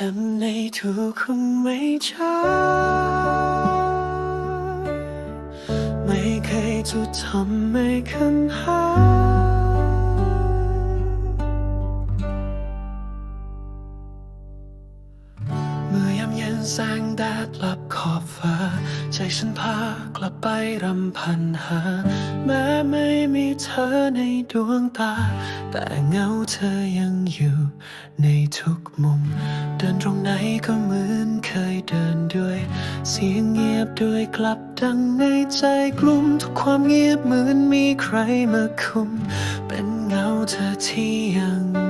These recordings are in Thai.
จ็บในทุกคำไม่ใช่ไม่เคยจะทำไม่คันหา แสงแดดลับขอบฟ้า ใจฉันพากลับไปรำพันหา แม้ไม่มีเธอในดวงตา แต่เงาเธอยังอยู่ในทุกมุม เดินตรงไหนก็เหมือนเคยเดินด้วย เสียงเงียบด้วยกลับดังในใจกลุ่ม ทุกความเงียบเหมือนมีใครมาคุม เป็นเงาเธอที่ยัง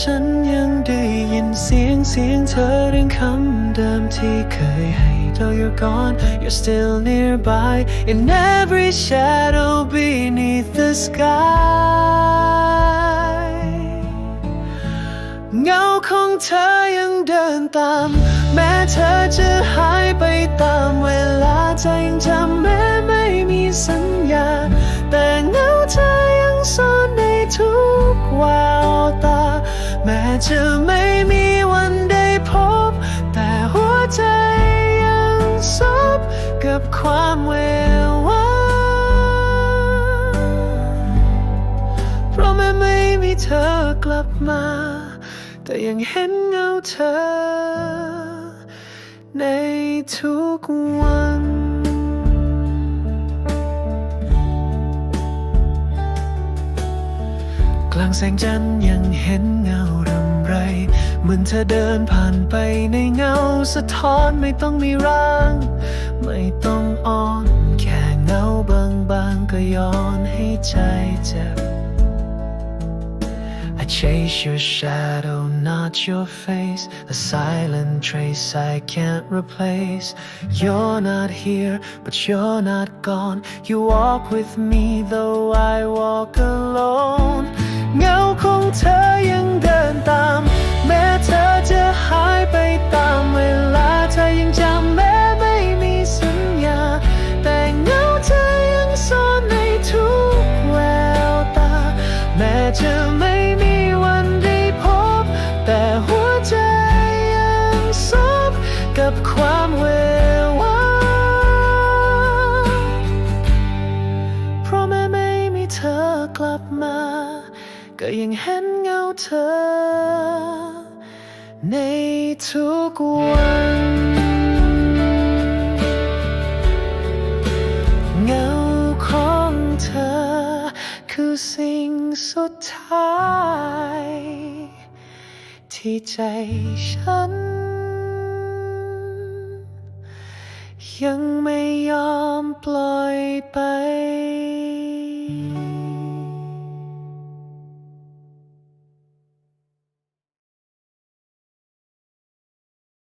ฉันยังได้ยินเสียงเสียงเธอเรียงคำเดิมที่เคยให้ Though you're gone you're still nearby in every shadow beneath the sky เงาของเธอยังเดินตาม แม้เธอจะหายไป จะไม่มีวันได้พบ แต่หัวใจยังซบกับความเววาเพราะแม้ไม่มีเธอกลับมา แต่ยังเห็นเงาเธอ ในทุกวันกลางแสงจันทร์ยังเห็นเงารำ ไร เหมือนเธอเดินผ่านไปในเงาสะท้อนไม่ต้องมีร่าง ไม่ต้องอ้อนแค่เงาบางๆก็ย้อนให้ใจเจ็บ I chase your shadow, not your face. A silent trace I can't replace. You're not here, but you're not gone. You walk with me, though I walk alone. เงาของเธอยังเดินต จะไม่มีวันได้พบ แต่หัวใจยังซบกับความเววาเพราะแม้ไม่มีเธอกลับมา ก็ยังเห็นเงาเธอ ในทุกวันเงา คือสิ่งสุดท้าย ที่ใจฉัน ยังไม่ยอมปล่อยไป